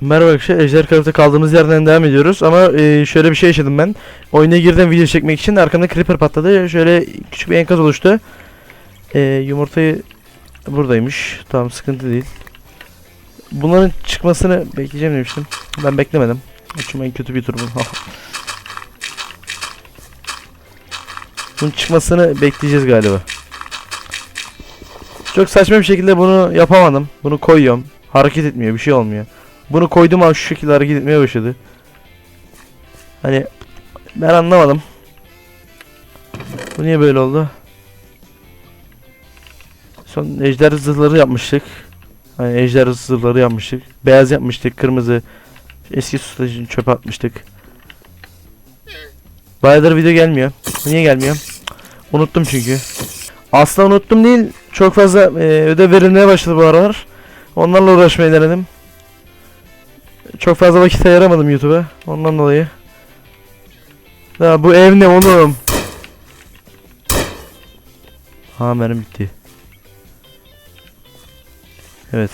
Merhaba arkadaşlar, Ejder Craft'ta kaldığımız yerden devam ediyoruz ama e, şöyle bir şey yaşadım ben. Oyuna girdim video çekmek için arkamda creeper patladı. Şöyle küçük bir enkaz oluştu. E, yumurtayı buradaymış. Tamam sıkıntı değil. Bunların çıkmasını bekleyeceğim demiştim. Ben beklemedim. Çünkü en kötü bir turbum. Bunun çıkmasını bekleyeceğiz galiba. Çok saçma bir şekilde bunu yapamadım. Bunu koyuyorum. Hareket etmiyor, bir şey olmuyor. Bunu koydum ama şu şekilde hareket etmeye başladı. Hani ben anlamadım. Bu niye böyle oldu? Son ejder zırhları yapmıştık. Hani ejder zırhları yapmıştık. Beyaz yapmıştık, kırmızı. Eski sütlacını çöpe atmıştık. Bayağıdır video gelmiyor. Niye gelmiyor? Unuttum çünkü. Aslında unuttum değil. Çok fazla e, ödev verilmeye başladı bu aralar. Onlarla uğraşmayı denedim. Çok fazla vakit ayıramadım YouTube'a. Ondan dolayı. Ya bu ev ne oğlum? Ha mermi bitti. Evet.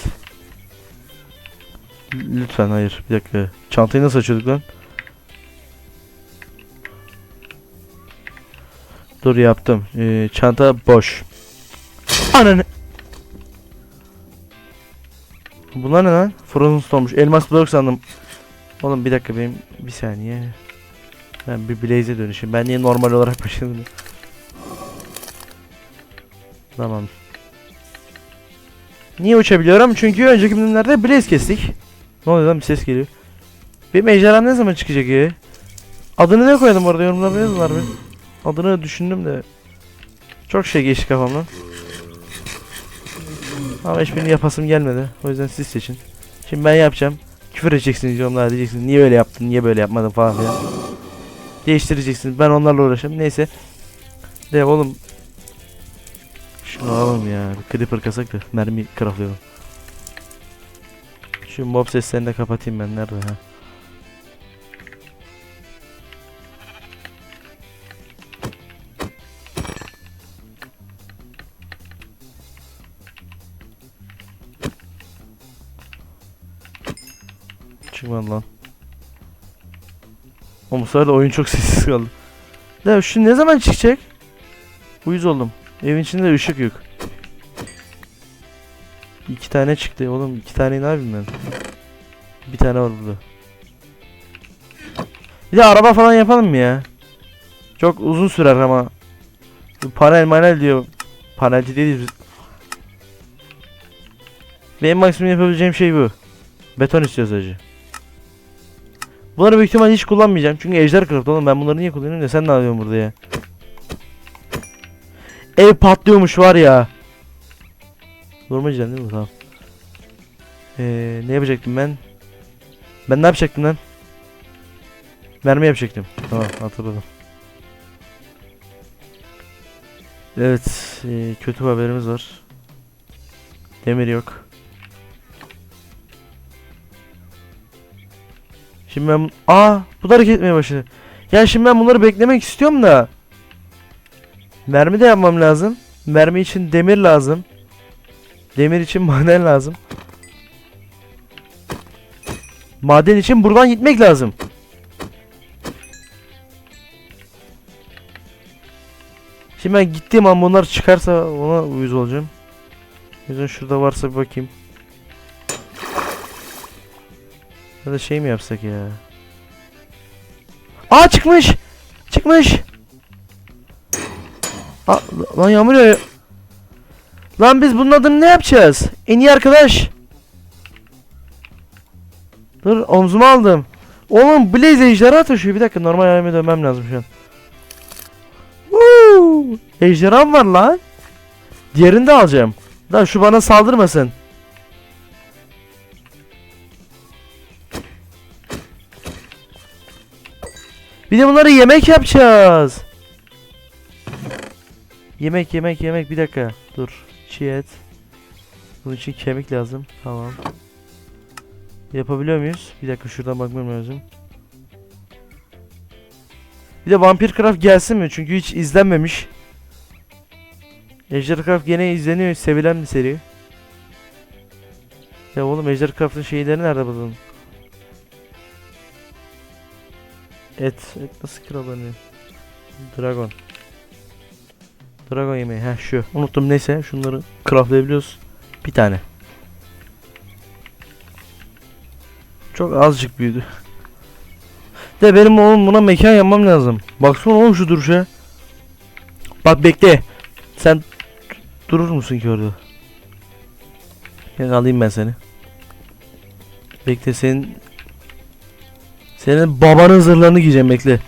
Lütfen hayır. Bir dakika. Çantayı nasıl açıyorduk lan? Dur yaptım. Ee, çanta boş. Ananı. Bunlar ne lan? Frozen Stone'muş. Elmas blok sandım. Oğlum bir dakika benim bir saniye. Ben bir Blaze'e dönüşüm. Ben niye normal olarak başladım? Tamam. Niye uçabiliyorum? Çünkü önceki bölümlerde Blaze kestik. Ne oluyor lan bir ses geliyor. Benim ejderham ne zaman çıkacak ya? Adını ne koydum orada yorumlarda yazılar mı? Adını düşündüm de. Çok şey geçti kafamdan. Ama hiçbirini yapasım gelmedi. O yüzden siz seçin. Şimdi ben yapacağım. Küfür edeceksiniz yorumlarda diyeceksiniz. Niye böyle yaptın? Niye böyle yapmadın falan filan. Değiştireceksiniz. Ben onlarla uğraşayım. Neyse. De oğlum. Şunu alalım ya. Bir Creeper kasak da mermi craftlayalım. Şu mob seslerini de kapatayım ben. Nerede ha? Çıkmadı lan. O bu sefer oyun çok sessiz kaldı. Ya şu ne zaman çıkacak? Uyuz oldum. Evin içinde ışık yok. İki tane çıktı oğlum. iki tane ne yapayım ben? Bir tane var burada. Bir de araba falan yapalım mı ya? Çok uzun sürer ama. Panel manel diyor. Panelci değiliz biz. Benim maksimum yapabileceğim şey bu. Beton istiyoruz acı. Bunları büyük ihtimal hiç kullanmayacağım. Çünkü ejder kırıktı oğlum. Ben bunları niye kullanıyorum da sen ne yapıyorsun burada ya? Ev patlıyormuş var ya. Durmayacaksın değil mi? Tamam. Ee, ne yapacaktım ben? Ben ne yapacaktım lan? Mermi yapacaktım. Tamam hatırladım. Evet. ee, kötü haberimiz var. Demir yok. Şimdi ben... Aa! Bu da hareket etmeye başladı. Ya şimdi ben bunları beklemek istiyorum da. Mermi de yapmam lazım. Mermi için demir lazım. Demir için maden lazım. Maden için buradan gitmek lazım. Şimdi ben gittiğim an bunlar çıkarsa ona uyuz olacağım. O şurada varsa bir bakayım. Ya da şey mi yapsak ya? Aa çıkmış! Çıkmış! Aa, lan yağmur yağıyor. Lan biz bunun adını ne yapacağız? En iyi arkadaş. Dur omzuma aldım. Oğlum Blaze ejderha taşıyor. Bir dakika normal halime dönmem lazım şu an. Woo! Ejderham var lan. Diğerini de alacağım. Lan şu bana saldırmasın. Bir de bunları yemek yapacağız. Yemek yemek yemek bir dakika. Dur. Çiğ et. Bunun için kemik lazım. Tamam. Yapabiliyor muyuz? Bir dakika şuradan bakmam lazım. Bir de Vampir Craft gelsin mi? Çünkü hiç izlenmemiş. Ejdercraft gene izleniyor. Sevilen bir seri. Ya oğlum Ejdercraft'ın şeyleri nerede buldun? Et. Et nasıl kiralanıyor? Dragon. Dragon yemeği. Heh şu. Unuttum neyse. Şunları craftlayabiliyoruz. Bir tane. Çok azıcık büyüdü. De benim oğlum buna mekan yapmam lazım. Baksana oğlum şu duruşa. Bak bekle. Sen durur musun ki orada? Gel alayım ben seni. Bekle senin senin babanın zırhlarını giyeceğim bekle.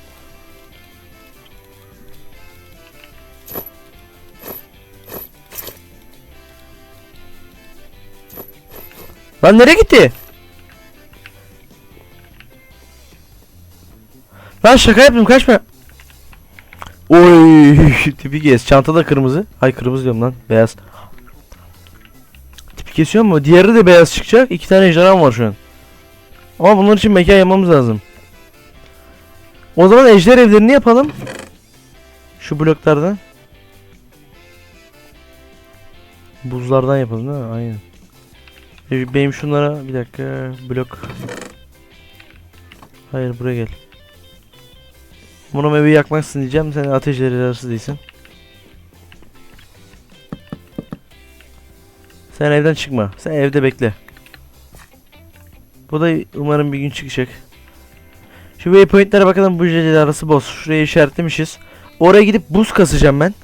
Lan nereye gitti? Lan şaka yaptım kaçma. Oy tipi kes. Çanta da kırmızı. Ay kırmızı diyorum lan. Beyaz. Tipi kesiyor mu? Diğeri de beyaz çıkacak. İki tane ejderham var şu an. Ama bunlar için mekan yapmamız lazım. O zaman ejder evlerini yapalım. Şu bloklardan. Buzlardan yapalım değil mi? Aynen. E, Benim şunlara bir dakika blok. Hayır buraya gel. Bunu evi yakmazsın diyeceğim. Sen ateşleri arası değilsin. Sen evden çıkma. Sen evde bekle. Bu da umarım bir gün çıkacak. Şu waypointlere bakalım bu jeli arası boss. Şuraya işaretlemişiz. Oraya gidip buz kasacağım ben.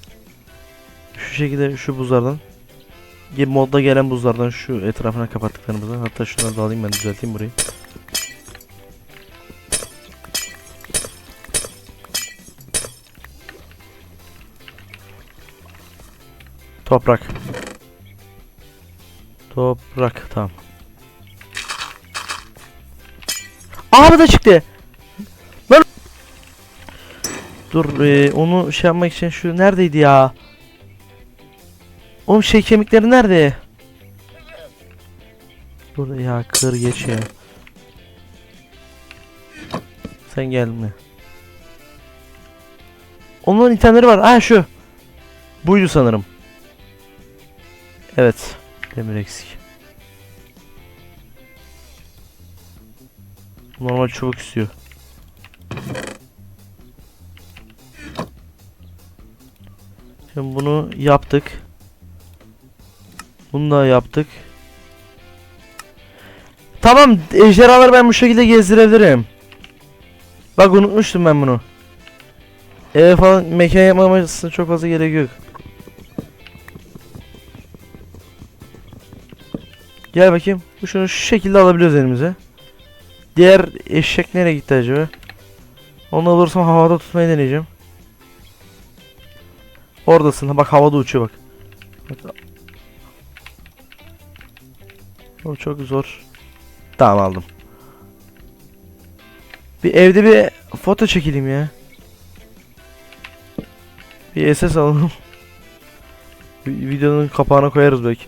Şu şekilde şu buzlardan. Modda gelen buzlardan şu etrafına kapattıklarımızdan. Hatta şunları da alayım ben düzelteyim burayı. Toprak. Toprak tamam. Aa bu da çıktı. Lan. Dur e, onu şey yapmak için şu neredeydi ya? Oğlum şey kemikleri nerede? Dur ya kır geç ya. Sen gelme. Onların itemleri var. Aa şu. Buydu sanırım. Evet. Demir eksik. Normal çubuk istiyor. Şimdi bunu yaptık. Bunu da yaptık. Tamam ejderhaları ben bu şekilde gezdirebilirim. Bak unutmuştum ben bunu. Eve falan mekan yapmamasına çok fazla gerek yok. Gel bakayım. Bu Şunu şu şekilde alabiliyoruz elimize. Diğer eşek nereye gitti acaba? Onu alırsam havada tutmayı deneyeceğim. Oradasın. Bak havada uçuyor bak. O çok zor. Tamam aldım. Bir evde bir foto çekeyim ya. Bir SS alalım. Videonun kapağına koyarız belki.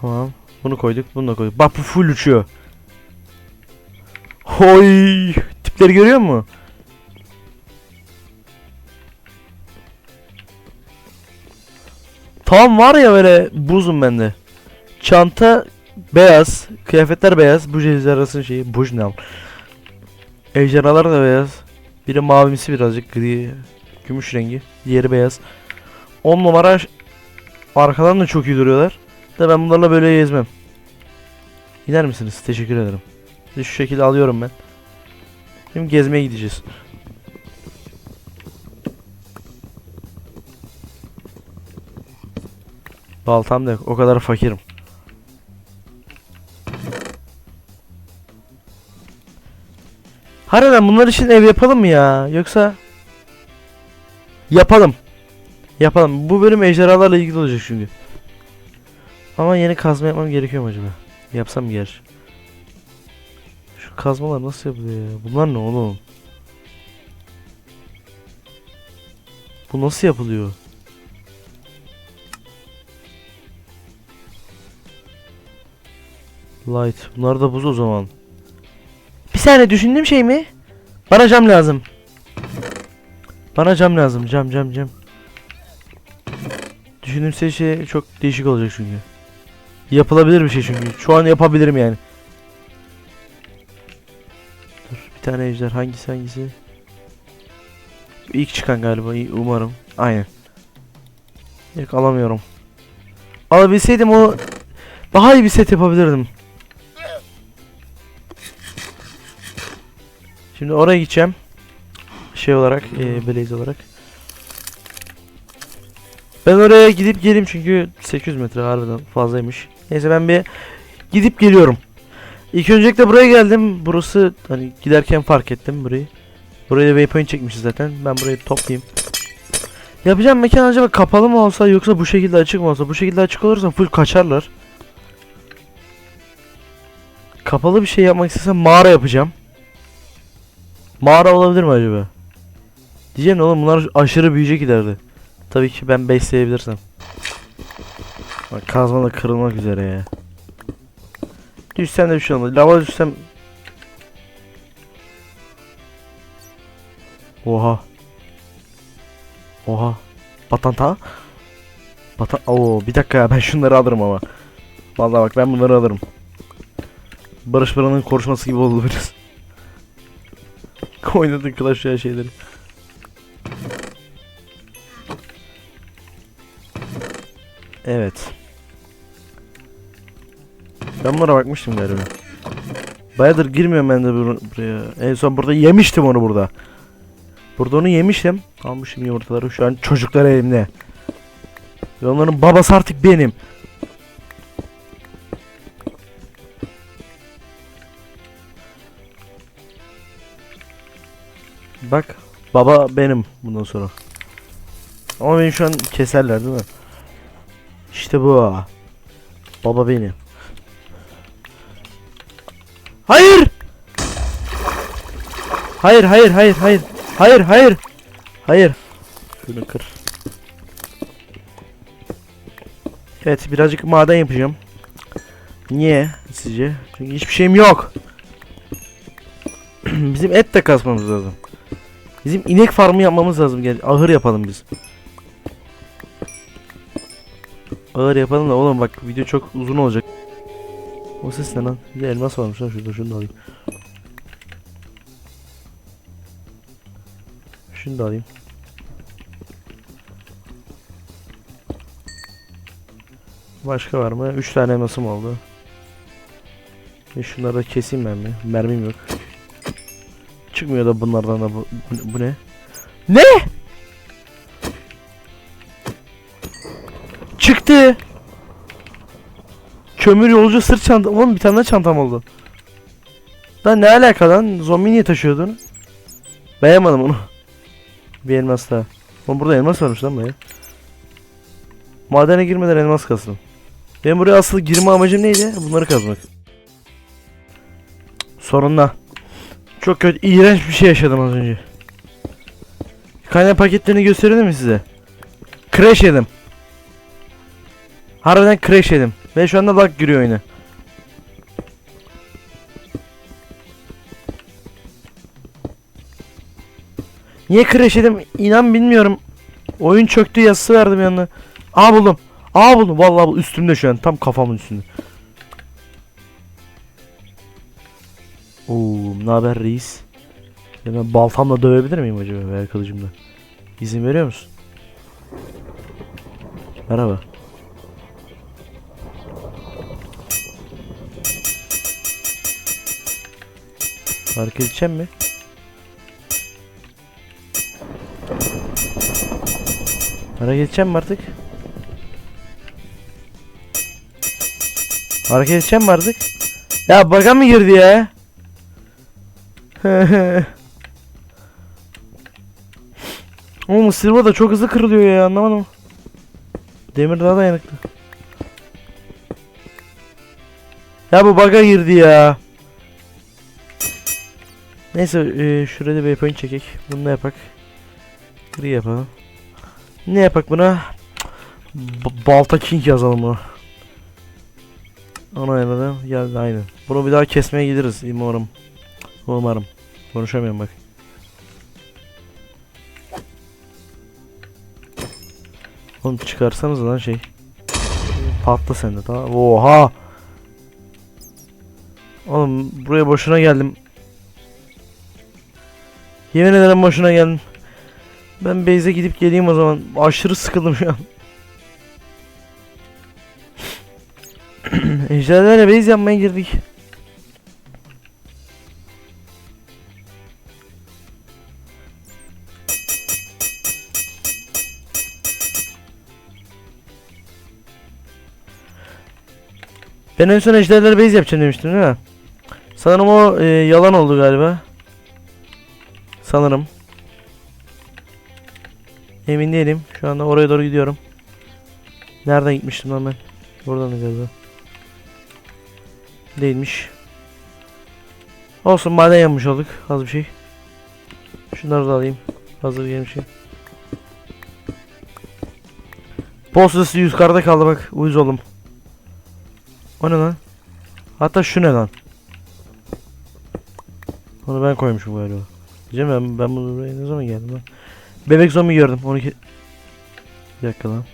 Tamam. Bunu koyduk, bunu da koyduk. Bak bu full uçuyor. Hoy! Tipleri görüyor musun? Tam var ya böyle buzum bende. Çanta beyaz, kıyafetler beyaz. Bu ejderhasının şeyi, buj ne al? Ejderhalar da beyaz. Biri mavimsi birazcık gri, gümüş rengi. Diğeri beyaz. 10 numara arkadan da çok iyi duruyorlar. Da ben bunlarla böyle gezmem. Gider misiniz? Teşekkür ederim. Sizi şu şekilde alıyorum ben. Şimdi gezmeye gideceğiz. Baltam da yok. O kadar fakirim. Harbiden bunlar için ev yapalım mı ya? Yoksa yapalım. Yapalım. Bu bölüm ejderhalarla ilgili olacak çünkü. Ama yeni kazma yapmam gerekiyor mu acaba? Yapsam gerçi? Şu kazmalar nasıl yapılıyor ya? Bunlar ne oğlum? Bu nasıl yapılıyor? Light. Bunlar da buz o zaman. Bir saniye düşündüğüm şey mi? Bana cam lazım. Bana cam lazım. Cam cam cam. Düşündüğüm şey- şey çok değişik olacak çünkü. Yapılabilir bir şey çünkü. Şu an yapabilirim yani. Dur bir tane ejder hangisi hangisi? İlk çıkan galiba umarım. Aynen. Yok alamıyorum. Alabilseydim o daha iyi bir set yapabilirdim. Şimdi oraya gideceğim. Şey olarak, e, Blaze olarak. Ben oraya gidip geleyim çünkü 800 metre harbiden fazlaymış. Neyse ben bir gidip geliyorum. İlk öncelikle buraya geldim. Burası hani giderken fark ettim burayı. Buraya da waypoint çekmişiz zaten. Ben burayı toplayayım. Yapacağım mekan acaba kapalı mı olsa yoksa bu şekilde açık mı olsa? Bu şekilde açık olursa full kaçarlar. Kapalı bir şey yapmak istesem mağara yapacağım. Mağara olabilir mi acaba? Diyeceğim oğlum bunlar aşırı büyüyecek ileride. Tabii ki ben besleyebilirsem. Bak kazma da kırılmak üzere ya. Düşsem de bir şey olmaz. Lava düşsem... Oha. Oha. Batanta. Batan... Oo bir dakika ya ben şunları alırım ama. Vallahi bak ben bunları alırım. Barış Baran'ın konuşması gibi oldu biraz. Oynadın Clash Royale şeyleri. Evet. Ben bunlara bakmıştım galiba. Bayağıdır girmiyorum ben de bur- buraya. En son burada yemiştim onu burada. Burada onu yemiştim. Almışım yumurtaları. Şu an çocuklar elimde. Ve onların babası artık benim. Bak. Baba benim bundan sonra. Ama beni şu an keserler değil mi? İşte bu. Baba benim. Hayır! Hayır hayır hayır hayır. Hayır hayır. Hayır. Şunu kır. Evet birazcık maden yapacağım. Niye sizce? Çünkü hiçbir şeyim yok. Bizim et de kasmamız lazım. Bizim inek farmı yapmamız lazım. Gel ahır yapalım biz. Ağır yapalım da oğlum bak video çok uzun olacak. O ses ne lan? Bir elmas varmış lan şurada şunu da alayım. Şunu da alayım. Başka var mı? 3 tane elmasım oldu. E şunları da keseyim ben mi? Mermim yok. Çıkmıyor da bunlardan da bu, bu, bu ne? Ne? Çıktı. Kömür yolcu sırt çanta. Oğlum bir tane daha çantam oldu. Lan ne alaka lan? Zombi niye taşıyordun? Beğenmedim onu. Bir elmas daha. Oğlum burada elmas varmış lan baya. Madene girmeden elmas kasın. Benim buraya asıl girme amacım neydi? Bunları kazmak. Sorunla. Çok kötü, iğrenç bir şey yaşadım az önce. Kaynak paketlerini gösterelim mi size? Crash yedim. Harbiden crash yedim. Ve şu anda lag giriyor oyuna. Niye crash yedim inan bilmiyorum. Oyun çöktü yazısı verdim yanına. Aa buldum. Aa buldum. Vallahi bu üstümde şu an. Tam kafamın üstünde. Oo, ne haber reis? Ya ben baltamla dövebilir miyim acaba veya kılıcımla? İzin veriyor musun? Merhaba. Hareket edeceğim mi? Hareket edeceğim mi artık? Hareket edeceğim mi artık? Ya baga mı girdi ya? Oğlum silver da çok hızlı kırılıyor ya anlamadım. Demir daha dayanıklı. Ya bu baga girdi ya. Neyse e, şurada bir waypoint çekek. Bunu da yapak. Gri yapalım. Ne yapak buna? B- Balta King yazalım bunu. Onu ayarladım. Geldi aynı. Bunu bir daha kesmeye gideriz umarım. Umarım. Konuşamıyorum bak. Oğlum çıkarsanız lan şey. Patla sen de tamam. Oha. Oğlum buraya boşuna geldim. Yemin ederim boşuna geldim. Ben base'e gidip geleyim o zaman. Aşırı sıkıldım şu an. Ejderlerle base yapmaya girdik. Ben en son ejderlerle base yapacağım demiştim değil mi? Sanırım o e, yalan oldu galiba. Sanırım. Emin değilim. Şu anda oraya doğru gidiyorum. Nereden gitmiştim lan ben? Buradan da galiba. Değilmiş. Olsun maden yanmış olduk. Az bir şey. Şunları da alayım. Hazır gelmişim. Sesi yukarıda kaldı bak. Uyuz oğlum. O ne lan? Hatta şu ne lan? Onu ben koymuşum galiba. Diyeceğim ben, ben bunu buraya ne zaman geldim lan? Bebek zombi gördüm. 12 Bir dakika lan.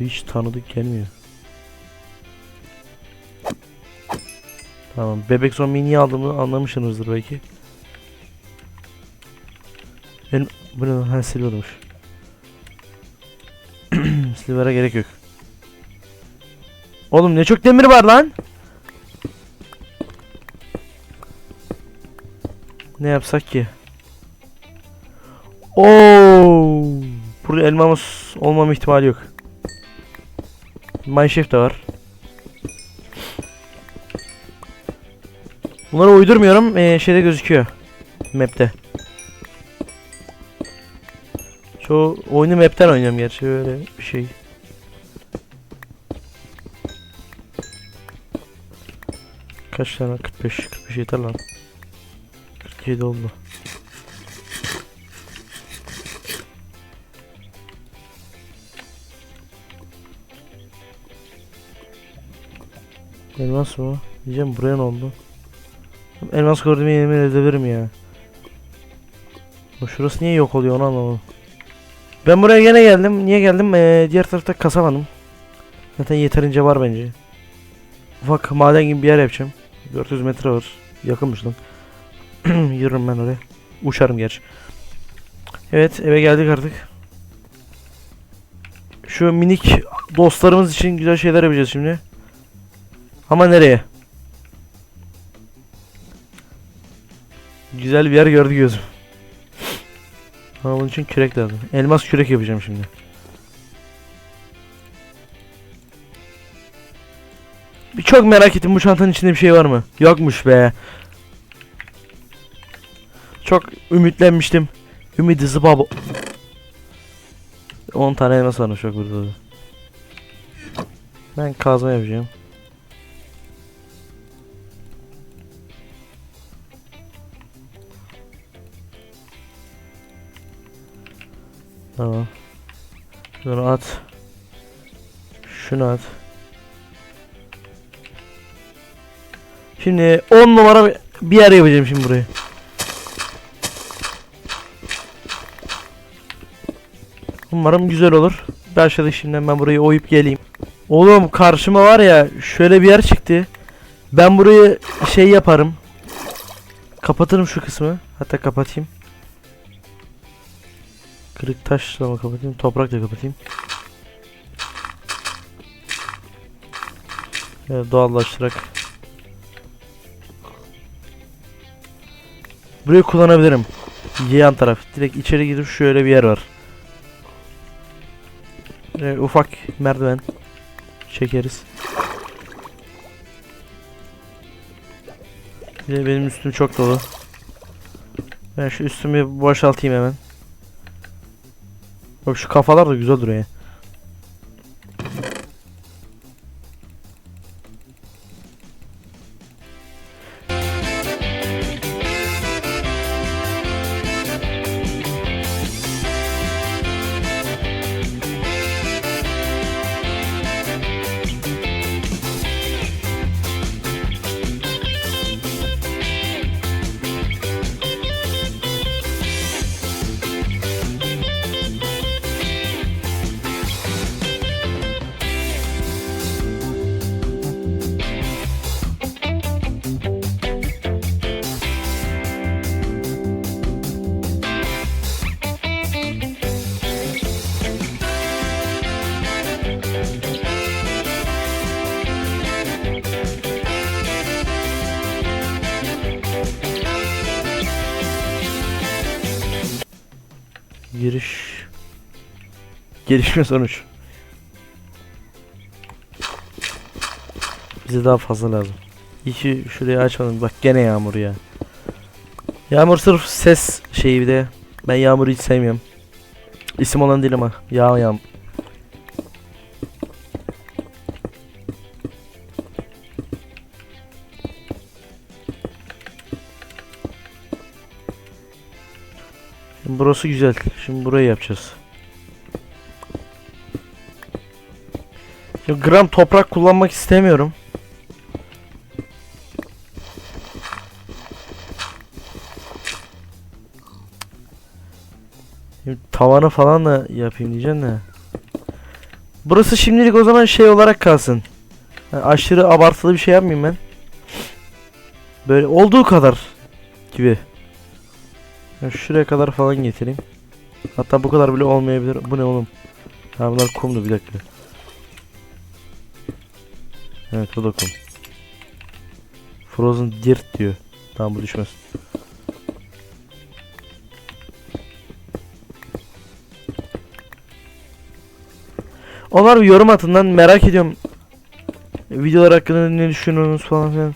Hiç tanıdık gelmiyor. Tamam. Bebek zombiyi niye aldığımı anlamışsınızdır belki. Benim bu ne lan? Ha silvermiş. Silver'a gerek yok. Oğlum ne çok demir var lan. Ne yapsak ki? Oo! Burada elmamız olmama ihtimali yok. Mineshaft de var. Bunları uydurmuyorum. Ee, şeyde gözüküyor. Map'te. Çoğu oyunu map'ten oynuyorum gerçi öyle bir şey. Kaç tane? 45. 45 yeter lan. 47 oldu. Elmas mı? Diyeceğim buraya ne oldu? Elmas gördüğümü yemin edebilirim ya. O şurası niye yok oluyor onu anlamadım. Ben buraya gene geldim. Niye geldim? Ee, diğer tarafta kasamadım. Zaten yeterince var bence. Ufak maden gibi bir yer yapacağım. 400 metre var. Yakınmış lan. Yürürüm ben oraya. Uçarım gerçi. Evet eve geldik artık. Şu minik dostlarımız için güzel şeyler yapacağız şimdi. Ama nereye? Güzel bir yer gördü gözüm. Ama bunun için kürek lazım. Elmas kürek yapacağım şimdi. Çok merak ettim bu çantanın içinde bir şey var mı? Yokmuş be. Çok ümitlenmiştim. Ümidi zıbabo. 10 tane elmas varmış çok burada. da. Ben kazma yapacağım. Tamam. Şunu at. Şunu at. Şimdi 10 numara bir yer yapacağım şimdi burayı. Umarım güzel olur. Başladık şimdiden ben burayı oyup geleyim. Oğlum karşıma var ya şöyle bir yer çıktı. Ben burayı şey yaparım. Kapatırım şu kısmı. Hatta kapatayım. Kırık taşla mı kapatayım? Toprakla kapatayım. Evet, doğallaştırarak. Burayı kullanabilirim. Yan taraf. Direkt içeri girip şöyle bir yer var. Ee, ufak merdiven çekeriz. Bir de benim üstüm çok dolu. Ben şu üstümü boşaltayım hemen. Bak şu kafalar da güzel duruyor. Gelişme sonuç. Bize daha fazla lazım. İyi ki şurayı açmadım. Bak gene yağmur ya. Yağmur sırf ses şeyi bir de. Ben yağmuru hiç sevmiyorum. İsim olan değil ama. Yağ yağm. Burası güzel. Şimdi burayı yapacağız. Şimdi gram toprak kullanmak istemiyorum. Tavanı falan da yapayım diyeceğim de. Burası şimdilik o zaman şey olarak kalsın. Yani aşırı abartılı bir şey yapmayayım ben. Böyle olduğu kadar gibi. Ya şuraya kadar falan getireyim. Hatta bu kadar bile olmayabilir. Bu ne oğlum? Ha bunlar kumdu bir dakika. Evet bu da. Frozen dirt diyor. Tamam bu düşmez. Onlar bir yorum atın lan merak ediyorum. Videolar hakkında ne düşünüyorsunuz falan filan.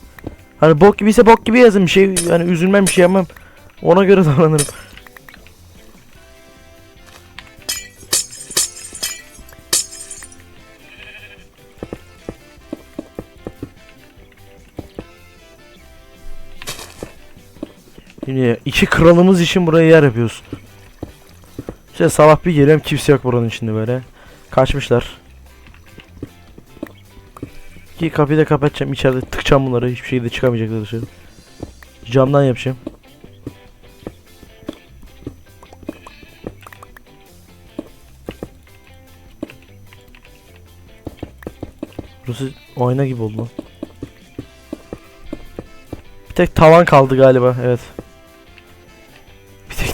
Hani bok gibiyse bok gibi yazın bir şey yani üzülmem bir şey yapmam. Ona göre davranırım. Şimdi iki kralımız için buraya yer yapıyoruz. İşte sabah bir geliyorum kimse yok buranın içinde böyle. Kaçmışlar. Ki kapıyı da kapatacağım içeride tıkacağım bunları hiçbir şekilde çıkamayacaklar dışarı. Camdan yapacağım. Burası ayna gibi oldu. Bir tek tavan kaldı galiba evet.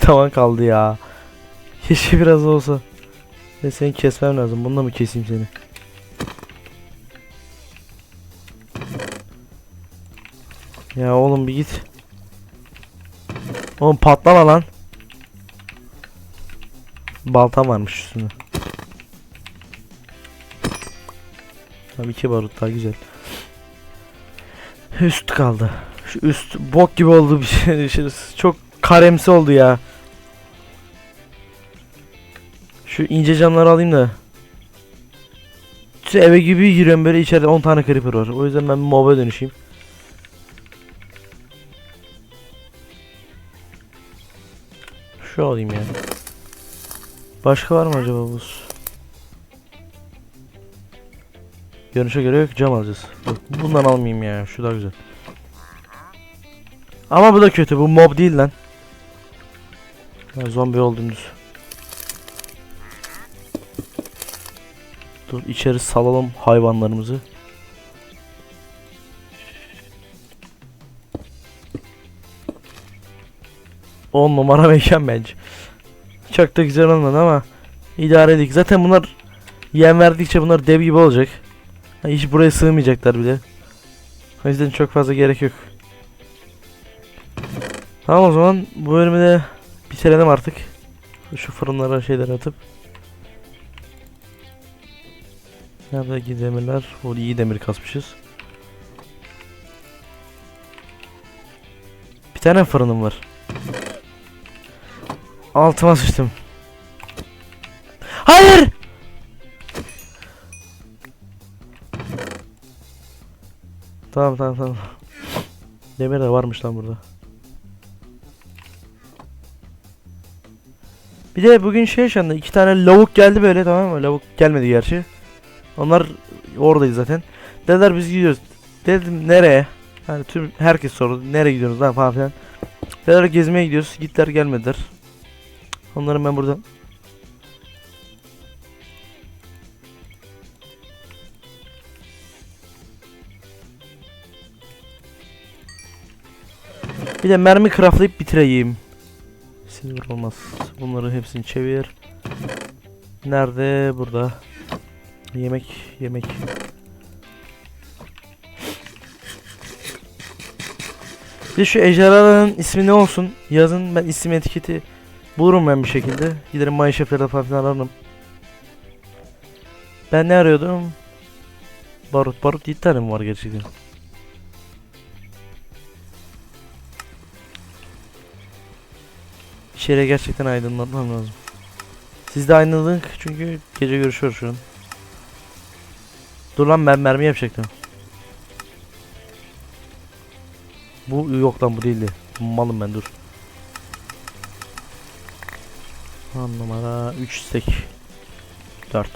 Tavan kaldı ya. Keşke biraz olsa. Ve seni kesmem lazım. Bununla mı keseyim seni? Ya oğlum bir git. Oğlum patlama lan. Baltam varmış üstünde. Tamam iki barut daha güzel. Üst kaldı. Şu üst bok gibi oldu bir şey- Çok karemsi oldu ya. Şu ince camları alayım da. Şu eve gibi giriyorum böyle içeride 10 tane creeper var. O yüzden ben bir mob'a dönüşeyim. Şu alayım yani. Başka var mı acaba buz? Görünüşe göre yok cam alacağız. Bundan almayayım ya. Şu daha güzel. Ama bu da kötü. Bu mob değil lan. Ya, zombi oldum Dur içeri salalım hayvanlarımızı. On numara mekan bence. Çok da güzel olmadı ama idare edik. Zaten bunlar yem verdikçe bunlar dev gibi olacak. Hiç buraya sığmayacaklar bile. O yüzden çok fazla gerek yok. Tamam o zaman bu bölümü de bitirelim artık. Şu fırınlara şeyler atıp. Neredeki demirler? O iyi demir kasmışız. Bir tane fırınım var. Altıma sıçtım. Hayır! Tamam tamam tamam. Demir de varmış lan burada. Bir de bugün şey yaşandı. iki tane lavuk geldi böyle tamam mı? Lavuk gelmedi gerçi. Onlar oradaydı zaten. Dediler biz gidiyoruz. Dedim nereye? Hani tüm herkes sordu. Nereye gidiyoruz lan falan filan. Dediler gezmeye gidiyoruz. Gittiler gelmediler. Onları ben buradan Bir de mermi craftlayıp bitireyim. Silver olmaz. Bunları hepsini çevir. Nerede? Burada. Yemek, yemek. Bir şu ejderhaların ismi ne olsun? Yazın ben isim etiketi bulurum ben bir şekilde. Giderim Mineshaft'larda falan filan ararım. Ben ne arıyordum? Barut. Barut 7 tane mi var gerçekten? İçeriye gerçekten aydınlatmam lazım. Sizde aydınlık çünkü gece görüşüyor şu an. Dur lan ben mermi yapacaktım. Bu yok lan bu değildi. Malım ben dur. On numara 3 stek. 4.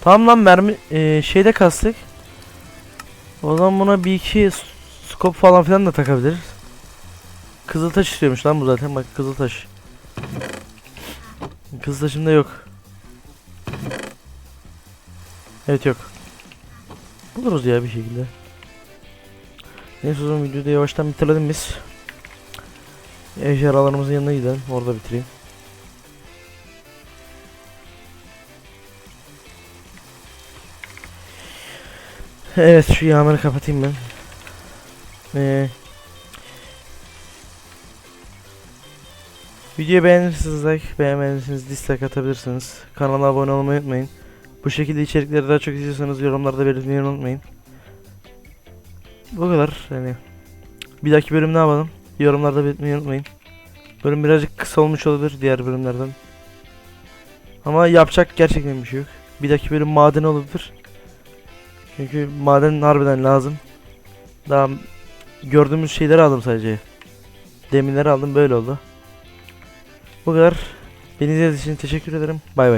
Tamam lan mermi eee, şeyde kastık. O zaman buna bir iki scope falan filan da takabiliriz. Kızıltaş istiyormuş lan bu zaten bak kızıltaş. Kızıltaşımda yok. Evet yok. Buluruz ya bir şekilde. Neyse o zaman videoyu da yavaştan bitirelim biz. Ejderhalarımızın yanına gidelim. Orada bitireyim. Evet şu yağmuru kapatayım ben. Ee, videoyu beğenirseniz like, beğenmediyseniz dislike atabilirsiniz. Kanala abone olmayı unutmayın. Bu şekilde içerikleri daha çok istiyorsanız yorumlarda belirtmeyi unutmayın. Bu kadar yani. Bir dahaki bölüm ne yapalım? Yorumlarda belirtmeyi unutmayın. Bölüm birazcık kısa olmuş olabilir diğer bölümlerden. Ama yapacak gerçekten bir şey yok. Bir dahaki bölüm maden olabilir. Çünkü maden harbiden lazım. Daha gördüğümüz şeyleri aldım sadece. Demirleri aldım böyle oldu. Bu kadar. Beni izlediğiniz için teşekkür ederim. Bay bay.